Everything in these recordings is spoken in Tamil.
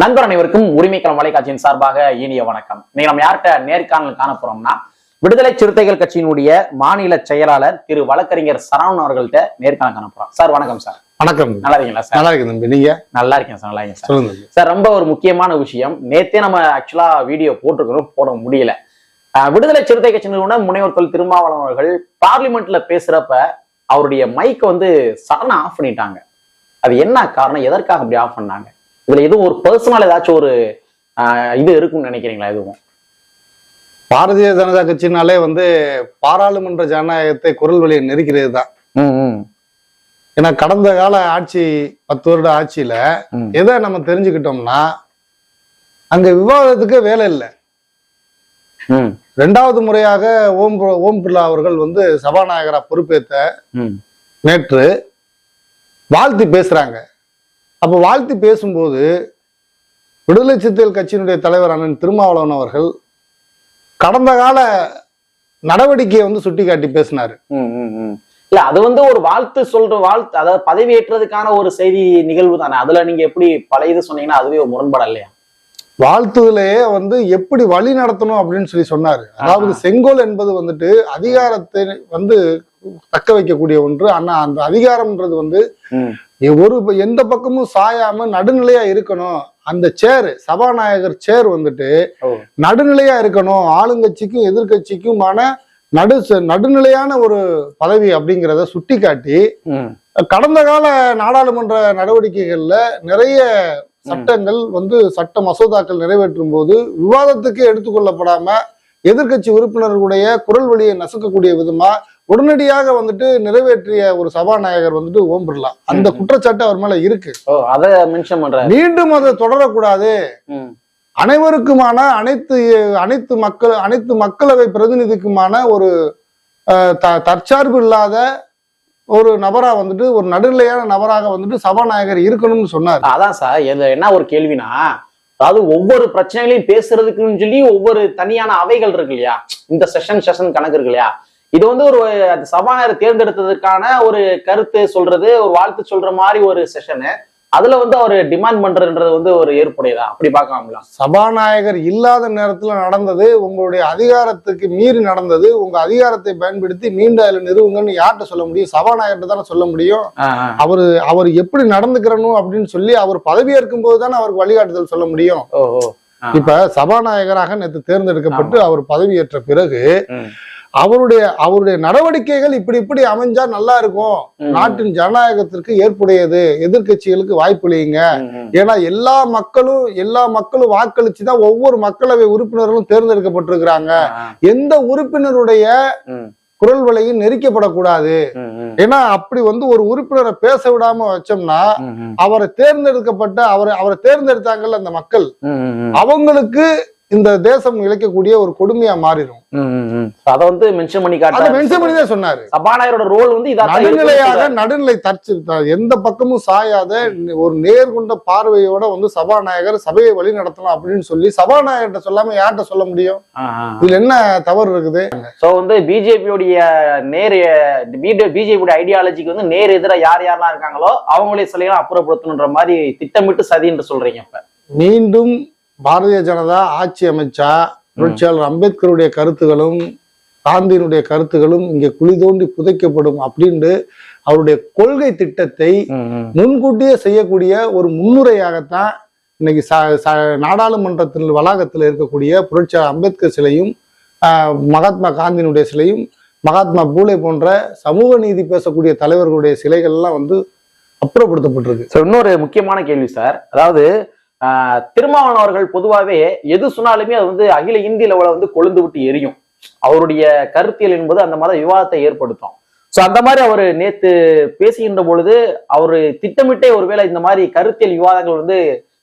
நண்பர் அனைவருக்கும் உரிமைக்களம் வலைக்காட்சியின் சார்பாக இனிய வணக்கம். இன்னைக்கு நம்ம யார்கிட்ட நேர்காணல் காண போறோம்னா விடுதலை சிறுத்தைகள் கட்சியினுடைய மாநில செயலாளர் திரு வழக்கறிஞர் சரவணன் அவர்கள்ட்ட நேர்காணல் காண போறோம். சார் வணக்கம் சார். வணக்கம். நல்லா இருக்கீங்களா சார்? நல்லா இருக்கு தம்பி. நீங்க? நல்லா இருக்கேன் சார் நல்லா இருக்கேன் சார். சொல்லுங்க தம்பி. சார் ரொம்ப ஒரு முக்கியமான விஷயம். நேத்தே நம்ம ஆக்சுவலா வீடியோ போட்டிருக்கிறோம் போட முடியல. விடுதலை சிறுத்தை கட்சி நிறுவன முனைவர் தொல் திருமாவளவன் அவர்கள் பார்லிமெண்ட்ல பேசுறப்ப அவருடைய மைக்கை வந்து சடனா ஆஃப் பண்ணிட்டாங்க. அது என்ன காரணம்? எதற்காக அப்படி ஆஃப் பண்ணாங்க? இதுல எதுவும் ஒரு பர்சனல் ஏதாச்சும் ஒரு இது இருக்கும்னு நினைக்கிறீங்களா எதுவும்? பாரதிய ஜனதா கட்சினாலே வந்து பாராளுமன்ற ஜனநாயகத்தை குரல் வழியை நெருக்கிறது தான் ஏன்னா கடந்த கால ஆட்சி பத்து வருட ஆட்சியில. எதை நம்ம தெரிஞ்சுக்கிட்டோம்னா அங்க விவாதத்துக்கு வேலை இல்லை. ம், ரெண்டாவது முறையாக ஓம் ஓம் பிர்லா அவர்கள் வந்து சபாநாயகரா பொறுப்பேற்ற நேற்று வாழ்த்தி பேசுறாங்க. அப்ப வாழ்த்தி பேசும்போது விடுதலை சிறுத்தைகள் கட்சியினுடைய தலைவர் அண்ணன் திருமாவளவன் அவர்கள் கடந்த கால நடவடிக்கையை வந்து சுட்டிக்காட்டி பேசினாரு. ம், ம், ம். இல்ல அது வந்து ஒரு வாழ்த்து சொல்ற வாழ்த்து அதாவது பதவியேற்றதுக்கான ஒரு செய்தி நிகழ்வு தானே. அதுல நீங்க எப்படி பழைய இது சொன்னீங்கன்னா அதுவே ஒரு முரண்பாடு இல்லையா? வாழ்த்துதலையே வந்து எப்படி வழி நடத்தணும் அப்படின்னு சொல்லி சொன்னாரு. அதாவது. செங்கோல் என்பது வந்துட்டு அதிகாரத்தை வந்து தக்க வைக்கக்கூடிய ஒன்று ஆனா அந்த அதிகாரம்ன்றது வந்து ஒரு எந்த பக்கமும் சாயாம நடுநிலையா இருக்கணும். அந்த சேர் சபாநாயகர் சேர் வந்துட்டு. நடுநிலையா இருக்கணும். ஆளுங்கட்சிக்கும் எதிர்கட்சிக்குமான நடு நடுநிலையான ஒரு பதவி அப்படிங்கிறத சுட்டிக்காட்டி ம், கடந்த கால நாடாளுமன்ற நடவடிக்கைகள்ல நிறைய சட்டங்கள் வந்து சட்ட மசோதாக்கள் நிறைவேற்றும் போது விவாதத்துக்கு எடுத்துக்கொள்ளப்படாம எதிர்க்கட்சி உறுப்பினர்களுடைய குரல் வழியை நசுக்கக்கூடிய விதமா உடனடியாக வந்துட்டு நிறைவேற்றிய ஒரு சபாநாயகர் வந்துட்டு ஓம் பிர்லா. அந்த. குற்றச்சாட்டு அவர் மேல இருக்கு. ஓ அத மென்ஷன் பண்ற மீண்டும் அதை தொடரக்கூடாது. அனைவருக்குமான அனைத்து அனைத்து மக்கள் அனைத்து மக்களவை பிரதிநிதிக்குமான ஒரு தற்சார்பு இல்லாத ஒரு நபரா வந்துட்டு ஒரு நடுநிலையான நபராக வந்துட்டு சபாநாயகர் இருக்கணும்னு சொன்னார். அதான் சார் இதுல என்ன ஒரு கேள்வினா அதாவது ஒவ்வொரு பிரச்சனைகளையும் பேசுறதுக்குன்னு சொல்லி ஒவ்வொரு தனியான அவைகள் இருக்கு இல்லையா? இந்த செஷன் செஷன் கணக்கு இருக்கு இல்லையா? இது வந்து ஒரு சபாநாயகர் தேர்ந்தெடுத்ததற்கான ஒரு கருத்து சொல்றது ஒரு வாழ்த்து சொல்ற மாதிரி ஒரு செஷனு அதுல வந்து அவர் டிமாண்ட் பண்றதுன்றது வந்து ஒரு ஏற்புடையதா? அப்படி பார்க்கலாம்ல. சபாநாயகர் இல்லாத நேரத்துல நடந்தது உங்களுடைய அதிகாரத்துக்கு மீறி நடந்தது உங்க அதிகாரத்தை பயன்படுத்தி மீண்டும் அதுல நிறுவுங்கன்னு யார்கிட்ட சொல்ல முடியும்? சபாநாயகர்கிட்ட தானே சொல்ல முடியும்? அவரு அவர் எப்படி நடந்துக்கிறணும் அப்படின்னு சொல்லி அவர் பதவியேற்கும் போது தானே அவருக்கு வழிகாட்டுதல் சொல்ல முடியும். இப்ப சபாநாயகராக நேற்று தேர்ந்தெடுக்கப்பட்டு அவர் பதவியேற்ற பிறகு. அவருடைய அவருடைய நடவடிக்கைகள் இப்படி இப்படி அமைஞ்சா நல்லா இருக்கும். நாட்டின் ஜனநாயகத்திற்கு ஏற்புடையது. வாய்ப்பளியுங்க ம், ம். ஏன்னா எல்லா மக்களும் எல்லா மக்களும் வாக்களிச்சுதான் ஒவ்வொரு மக்களவை உறுப்பினர்களும் தேர்ந்தெடுக்கப்பட்டிருக்கிறாங்க. எந்த உறுப்பினருடைய குரல் வலையும் நெரிக்கப்படக்கூடாது. ஏன்னா அப்படி வந்து ஒரு உறுப்பினரை பேச விடாம வச்சோம்னா அவரை தேர்ந்தெடுக்கப்பட்ட அவரை அவரை தேர்ந்தெடுத்தாங்கல்ல அந்த மக்கள். அவங்களுக்கு இந்த தேசம் இழைக்கக்கூடிய ஒரு கொடுமையா மாறிடும். அத வந்து மென்ஷன் பண்ணி காட்ட மென்ஷன் பண்ணி தான் சொன்னாரு. சபாநாயகரோட ரோல் வந்து நடுநிலையாக நடுநிலை தற்று எந்த பக்கமும் சாயாத ஒரு நேர்கொண்ட பார்வையோட வந்து சபாநாயகர் சபையை வழி நடத்தலாம் அப்படின்னு சொல்லி சபாநாயகர்கிட்ட சொல்லாம யார்கிட்ட சொல்ல முடியும்? இதுல என்ன தவறு இருக்குது? சோ வந்து பிஜேபியோடைய நேர் பிஜேபியோட ஐடியாலஜிக்கு வந்து நேர் எதிராக யார் யாரெல்லாம் இருக்காங்களோ அவங்களே சிலையெல்லாம் அப்புறப்படுத்தணுன்ற மாதிரி திட்டமிட்டு சதின்னு சொல்றீங்க இப்ப. மீண்டும் பாரதிய ஜனதா ஆட்சி அமைச்சா புரட்சியாளர் அம்பேத்கருடைய கருத்துகளும் காந்தியினுடைய கருத்துகளும் இங்கே குழி தோண்டி புதைக்கப்படும் அப்படின்ட்டு அவருடைய கொள்கை திட்டத்தை முன்கூட்டியே செய்யக்கூடிய ஒரு முன்னுரையாகத்தான் இன்னைக்கு நாடாளுமன்றத்தில் வளாகத்தில் இருக்கக்கூடிய புரட்சியாளர் அம்பேத்கர் சிலையும் ஆஹ், மகாத்மா காந்தியினுடைய சிலையும் மகாத்மா பூலே போன்ற சமூக நீதி பேசக்கூடிய தலைவர்களுடைய சிலைகள் எல்லாம் வந்து அப்புறப்படுத்தப்பட்டிருக்கு. சோ இன்னொரு முக்கியமான கேள்வி சார். அதாவது திருமாவளவன் அவர்கள் பொதுவாகவே எது சொன்னாலுமே அது வந்து அகில இந்திய லெவல வந்து கொழுந்து விட்டு எரியும். அவருடைய கருத்தியல் என்பது அந்த மாதிரி விவாதத்தை ஏற்படுத்தும். சோ அந்த மாதிரி அவர் நேத்து பேசுகின்ற பொழுது அவர் திட்டமிட்டே ஒருவேளை இந்த மாதிரி கருத்தியல் விவாதங்கள் வந்து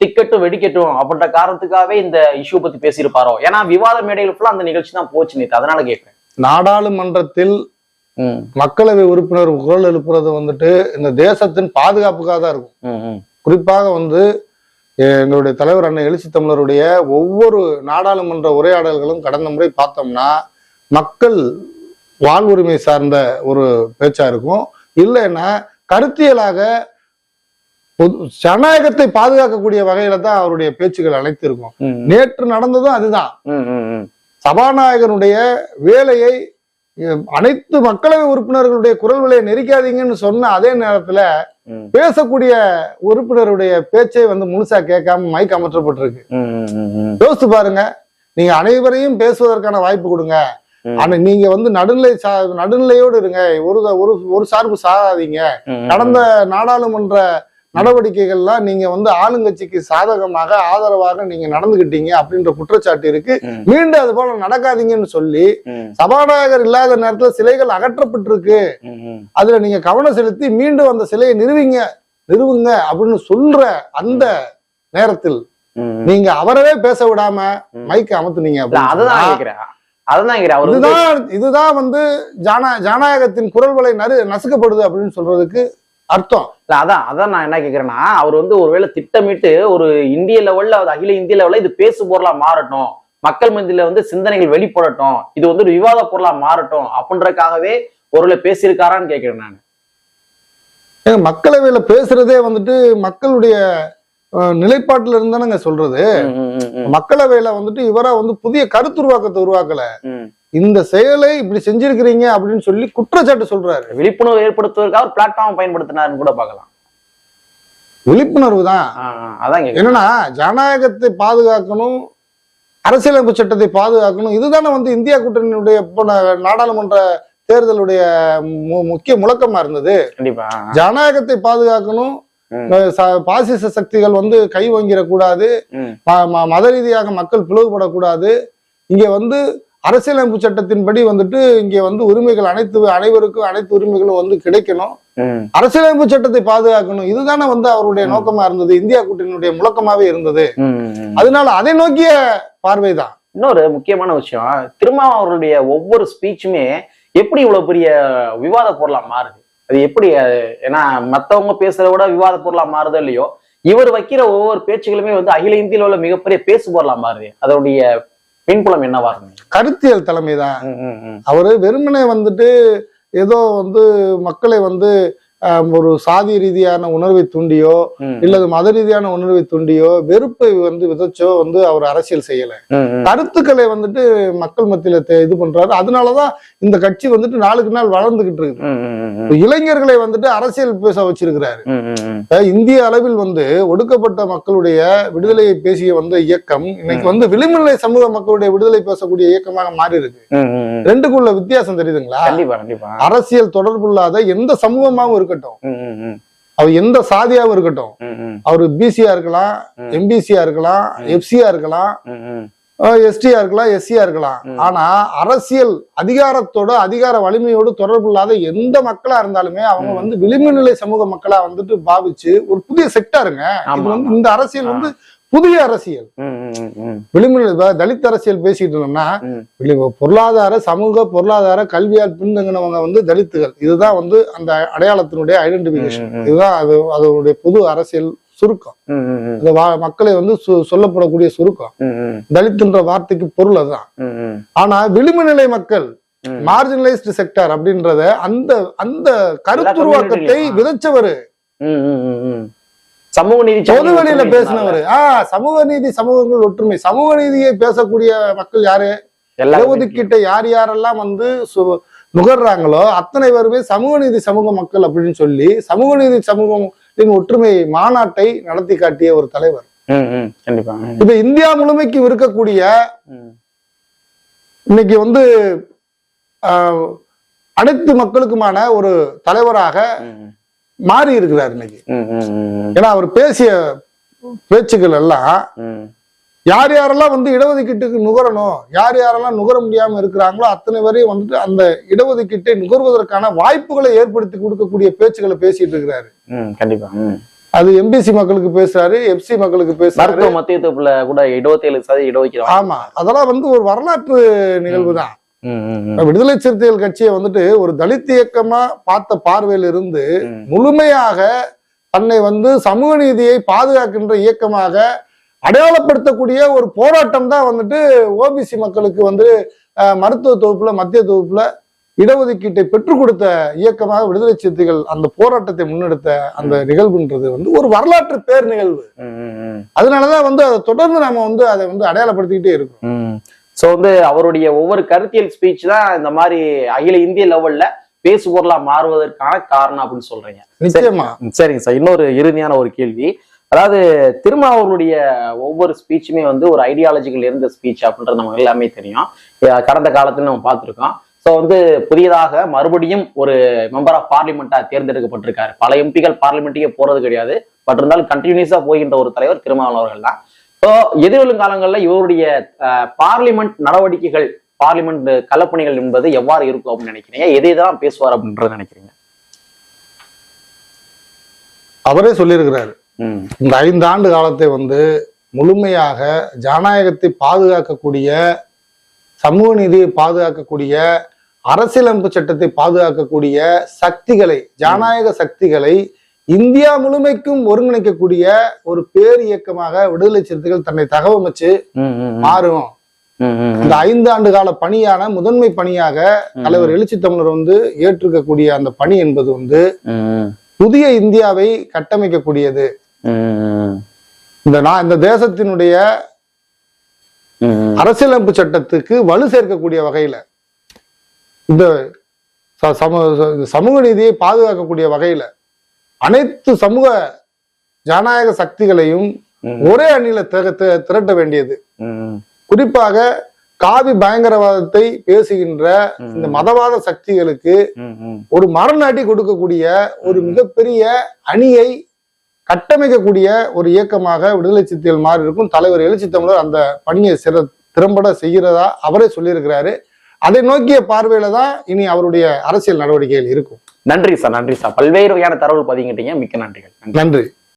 திக்கட்டும் வெடிக்கட்டும் அப்படின்ற காரணத்துக்காகவே இந்த இஷ்யூ பத்தி பேசியிருப்பாரோ? ஏன்னா விவாத மேடைகள் ஃபுல்லா அந்த நிகழ்ச்சி தான் போச்சு நேத்து. அதனால கேட்கிறேன் நாடாளுமன்றத்தில் மக்களவை உறுப்பினர் குரல் எழுப்புறது வந்துட்டு இந்த தேசத்தின் பாதுகாப்புக்காக தான் இருக்கும். குறிப்பாக வந்து எங்களுடைய தலைவர் அண்ணன் எழுச்சி தமிழருடைய ஒவ்வொரு நாடாளுமன்ற உரையாடல்களும் கடந்த முறை பார்த்தோம்னா மக்கள் வாழ்வுரிமை சார்ந்த ஒரு பேச்சா இருக்கும். இல்லைன்னா கருத்தியலாக ஜனநாயகத்தை பாதுகாக்கக்கூடிய வகையில தான் அவருடைய பேச்சுகள் அனைத்து இருக்கும் நேற்று நடந்ததும் அதுதான். சபாநாயகனுடைய வேலையை அனைத்து மக்களவை உறுப்பினர்களுடைய குரல் விலையை நெரிக்காதீங்கன்னு சொன்ன அதே நேரத்துல பேசக்கூடிய உறுப்பினருடைய பேச்சை வந்து முழுசா கேட்காம மைக் அமற்றப்பட்டிருக்கு. யோசித்து பாருங்க. நீங்க அனைவரையும் பேசுவதற்கான வாய்ப்பு கொடுங்க. ஆனா நீங்க வந்து நடுநிலை சா நடுநிலையோடு இருங்க. ஒரு ஒரு ஒரு சார்பு சாராதீங்க கடந்த நாடாளுமன்ற நடவடிக்கைகள்லாம் நீங்க வந்து ஆளுங்கட்சிக்கு சாதகமாக ஆதரவாக நீங்க நடந்துகிட்டீங்க அப்படின்ற குற்றச்சாட்டு இருக்கு மீண்டும் அது போல நடக்காதீங்கன்னு சொல்லி சபாநாயகர் இல்லாத நேரத்துல சிலைகள் அகற்றப்பட்டிருக்கு. அதுல நீங்க கவனம் செலுத்தி மீண்டும் அந்த சிலையை நிறுவிங்க நிறுவுங்க அப்படின்னு சொல்ற அந்த நேரத்தில். நீங்க அவரவே பேச விடாம. மைக்க அமர்த்துனீங்க கேக்குறேன் வந்து இதுதான் இதுதான் வந்து ஜானா ஜனநாயகத்தின் குரல் வலை நறு நசுக்கப்படுது அப்படின்னு சொல்றதுக்கு அர்த்தம். இல்ல, அதான் அதான் நான் என்ன கேக்குறேன்னா அவர் வந்து ஒருவேளை திட்டமிட்டு ஒரு இந்திய லெவல்ல அகில இந்திய லெவல்ல இது பேசு பொருளா மாறட்டும் மக்கள் மத்தியில வந்து சிந்தனைகள் வெளிப்படட்டும் இது வந்து ஒரு விவாத பொருளா மாறட்டும் அப்படின்றதுக்காகவே ஒருவேளை பேசியிருக்காரான்னு கேக்குறேன் நான். மக்களவையில பேசுறதே வந்துட்டு மக்களுடைய நிலைப்பாட்டுல இருந்தானுங்க சொல்றது. மக்களவையில வந்துட்டு இவரா வந்து புதிய கருத்துருவாக்கத்தை உருவாக்கல. இந்த செயலை இப்படி செஞ்சிருக்கிறீங்க அப்படின்னு சொல்லி குற்றச்சாட்டு சொல்றாரு. விழிப்புணர்வு ஏற்படுத்துவதற்காக ஒரு பிளாட்ஃபார்ம் பயன்படுத்தினாருன்னு கூட பார்க்கலாம். விழிப்புணர்வு தான். அதான் என்னன்னா ஜனநாயகத்தை பாதுகாக்கணும் அரசியலமைப்பு சட்டத்தை பாதுகாக்கணும் இதுதானே வந்து இந்தியா கூட்டணியினுடைய நாடாளுமன்ற தேர்தலுடைய முக்கிய முழக்கமா இருந்தது. ஜனநாயகத்தை பாதுகாக்கணும். பாசிச சக்திகள் வந்து கை வாங்கிடக்கூடாது. மத ரீதியாக மக்கள் பிளவுபடக்கூடாது. இங்க வந்து அரசியலமைப்பு சட்டத்தின்படி வந்துட்டு இங்க வந்து உரிமைகள் அனைத்து அனைவருக்கும் அனைத்து உரிமைகளும் வந்து கிடைக்கணும். அரசியலமைப்பு சட்டத்தை பாதுகாக்கணும். இதுதானே வந்து அவருடைய. நோக்கமா இருந்தது. இந்தியா கூட்டணியுடைய முழக்கமாவே இருந்தது. அதனால அதை நோக்கிய பார்வைதான். இன்னொரு முக்கியமான விஷயம் திருமாவளவன் அவர்களுடைய ஒவ்வொரு ஸ்பீச்சுமே எப்படி இவ்வளவு பெரிய விவாத பொருளா மாறுது? அது எப்படி ஏன்னா மத்தவங்க பேசுறத விட விவாத பொருளா மாறுதோ இல்லையோ இவர் வைக்கிற ஒவ்வொரு பேச்சுகளுமே வந்து அகில இந்தியில உள்ள மிகப்பெரிய பேசு பொருளா மாறுது. அதோடைய பின்புலம் என்னவா கருத்தியல் தலைமைதான். அவரு வெறுமனே வந்துட்டு ஏதோ வந்து மக்களை வந்து ஒரு சாதி ரீதியான உணர்வை தூண்டியோ இல்லது மத ரீதியான உணர்வை தூண்டியோ வெறுப்பை வந்து விதைச்சோ வந்து அவர் அரசியல் செய்யல. கருத்துக்களை வந்துட்டு மக்கள் மத்தியில இது பண்றாரு. அதனாலதான் இந்த கட்சி வந்துட்டு நாளுக்கு நாள் வளர்ந்துகிட்டு இருக்குது. இளைஞர்களை வந்துட்டு அரசியல் பேச வச்சிருக்கிறாரு. இந்திய அளவில் வந்து ஒடுக்கப்பட்ட மக்களுடைய விடுதலையை பேசிய வந்த இயக்கம் இன்னைக்கு வந்து விளிம்புநிலை சமூக மக்களுடைய விடுதலை பேசக்கூடிய இயக்கமாக மாறி இருக்கு. ரெண்டுக்குள்ள வித்தியாசம் தெரியுதுங்களா? அரசியல் தொடர்புள்ளாத எந்த சமூகமாகவும் இருக்கட்டும். அவர் எந்த சாதியாவும் இருக்கட்டும் அவரு பிசியா இருக்கலாம். எம்பிசியா இருக்கலாம். எஃப்சியா இருக்கலாம். எஸ்டியா இருக்கலாம் எஸ்சியா இருக்கலாம். ஆனா அரசியல் அதிகாரத்தோட அதிகார வலிமையோடு தொடர்புள்ளாத எந்த மக்களா இருந்தாலுமே அவங்க. வந்து விளிம்பு நிலை சமூக மக்களா வந்துட்டு பாவிச்சு ஒரு புதிய செக்டாருங்க இது வந்து. இந்த அரசியல் வந்து புதிய அரசியல். விளிம்பு தலித் அரசியல் பேசிட்டு இருந்தோம்னா பொருளாதார சமூக பொருளாதார கல்வியால் பின்தங்கினவங்க வந்து தலித்துகள் இதுதான் வந்து அந்த அடையாளத்தினுடைய ஐடென்டிபிகேஷன். இதுதான் அது அதனுடைய பொது அரசியல் சுருக்கம். இந்த மக்களை வந்து சொல்லப்படக்கூடிய சுருக்கம் தலித்துன்ற வார்த்தைக்கு பொருள் அதுதான். ஆனா விளிம்பு நிலை மக்கள். மார்ஜினலைஸ்டு செக்டார் அப்படின்றத அந்த அந்த கருத்துருவாக்கத்தை. விதைச்சவரு. சமூக நீதி பொது ஒற்றுமை பேசினவரு. ஆஹ் சமூக நீதி சமூகங்கள் ஒற்றுமை. சமூக நீதியை பேசக்கூடிய மக்கள் யாரு? இடஒதுக்கீட்டை யார் யாரெல்லாம் வந்து நுகர்றாங்களோ அத்தனை பேருமே சமூக நீதி சமூக மக்கள் அப்படின்னு சொல்லி சமூக நீதி சமூகத்தின் ஒற்றுமை மாநாட்டை நடத்தி காட்டிய ஒரு தலைவர். கண்டிப்பா. இப்ப இந்தியா முழுமைக்கு இருக்கக்கூடிய இன்னைக்கு வந்து அனைத்து மக்களுக்குமான ஒரு தலைவராக மாறி இருக்கிறார் இன்னைக்கு. ஏன்னா அவர் பேசிய பேச்சுக்கள் எல்லாம் யார் யாரெல்லாம் வந்து இடஒதுக்கீட்டுக்கு நுகரணும் யார் யாரெல்லாம் நுகர முடியாம இருக்கிறாங்களோ அத்தனை வரையும் வந்துட்டு அந்த இடஒதுக்கீட்டை நுகர்வதற்கான வாய்ப்புகளை ஏற்படுத்தி கொடுக்கக்கூடிய பேச்சுக்களை பேசிட்டு இருக்கிறாரு. கண்டிப்பா. அது எம்பிசி மக்களுக்கு பேசுறாரு எஃப்சி மக்களுக்கு பேசுறாரு. மத்திய தொகுப்புல கூட இருபத்தி ஏழு சதவீதம் இடஒதுக்கீடு ஆமா அதெல்லாம் வந்து ஒரு வரலாற்று நிகழ்வு தான் விடுதலை சிறுத்தைகள் கட்சியை வந்துட்டு ஒரு தலித் இயக்கமா பார்த்த பார்வையில இருந்து. முழுமையாக தன்னை வந்து சமூக நீதியை பாதுகாக்கின்ற இயக்கமாக அடையாளப்படுத்தக்கூடிய ஒரு போராட்டம் தான் வந்துட்டு ஓபிசி மக்களுக்கு வந்து மருத்துவ தொகுப்புல மத்திய தொகுப்புல இடஒதுக்கீட்டை பெற்றுக் கொடுத்த இயக்கமாக விடுதலை சிறுத்தைகள் அந்த போராட்டத்தை முன்னெடுத்த அந்த நிகழ்வுன்றது வந்து ஒரு வரலாற்று பேர் நிகழ்வு. அதனாலதான் வந்து அதை தொடர்ந்து நாம வந்து அதை வந்து அடையாளப்படுத்திக்கிட்டே இருக்கோம். சோ வந்து அவருடைய ஒவ்வொரு கருத்தியல் ஸ்பீச் தான் இந்த மாதிரி அகில இந்திய லெவல்ல பேசுபொருளா மாறுவதற்கான காரணம் அப்படின்னு சொல்றீங்க. நிச்சயமா. சரிங்க சார். இன்னொரு இறுதியான ஒரு கேள்வி. அதாவது திருமாவர்களுடைய ஒவ்வொரு ஸ்பீச்சுமே வந்து ஒரு ஐடியாலஜிக்கல் இருந்த ஸ்பீச் அப்படின்றது நம்ம எல்லாமே தெரியும். கடந்த காலத்துல நம்ம பார்த்திருக்கோம். ஸோ வந்து புதியதாக மறுபடியும் ஒரு மெம்பர் ஆஃப் பார்லிமெண்டா தேர்ந்தெடுக்கப்பட்டிருக்காரு. பல எம்பிகள் பார்லிமெண்ட்டுக்கே போறது கிடையாது. பட் இருந்தாலும் கண்டினியூஸா போகின்ற ஒரு தலைவர் திருமாவளவன் அவர்கள் தான். ஸோ எதிர்வரும் காலங்களில் இவருடைய பார்லிமெண்ட் நடவடிக்கைகள் பார்லிமெண்ட் கலப்பணிகள் என்பது எவ்வாறு இருக்கும் அப்படின்னு நினைக்கிறீங்க? எதை தான் பேசுவார் அப்படின்றத நினைக்கிறீங்க? அவரே சொல்லியிருக்கிறாரு. இந்த ஐந்து ஆண்டு காலத்தை வந்து முழுமையாக ஜனநாயகத்தை பாதுகாக்கக்கூடிய சமூக நீதியை பாதுகாக்கக்கூடிய அரசியலமைப்பு சட்டத்தை பாதுகாக்கக்கூடிய சக்திகளை ஜனநாயக சக்திகளை இந்தியா முழுமைக்கும் ஒருங்கிணைக்கக்கூடிய ஒரு பேர் இயக்கமாக விடுதலை சிறுத்தைகள் தன்னை தகவமைச்சு. மாறும். இந்த ஐந்து ஆண்டு கால பணியான முதன்மை பணியாக தலைவர் எழுச்சி தமிழர் வந்து ஏற்றிருக்கக்கூடிய அந்த பணி என்பது வந்து. புதிய இந்தியாவை கட்டமைக்கக்கூடியது இந்த நான் இந்த தேசத்தினுடைய. அரசியலமைப்பு சட்டத்துக்கு வலு சேர்க்கக்கூடிய வகையில இந்த சமூக நீதியை பாதுகாக்கக்கூடிய வகையில அனைத்து சமூக ஜனநாயக சக்திகளையும் ஒரே அணியில திரட்ட வேண்டியது. குறிப்பாக காவி பயங்கரவாதத்தை பேசுகின்ற இந்த மதவாத சக்திகளுக்கு. ஒரு மரநாட்டி கொடுக்கக்கூடிய ஒரு மிகப்பெரிய அணியை கட்டமைக்கக்கூடிய ஒரு இயக்கமாக விடுதலை சிறுத்தைகள் மாறி இருக்கும் தலைவர் எழுச்சி தமிழர் அந்த பணியை சிற திறம்பட செய்கிறதா அவரே சொல்லியிருக்கிறாரு. அதை நோக்கிய பார்வையில தான் இனி அவருடைய அரசியல் நடவடிக்கைகள் இருக்கும். நன்றி சார் நன்றி சார். பல்வேறு வகையான தரவுகள் பதிங்கிட்டீங்க மிக்க நன்றிகள். நன்றி. நன்றி.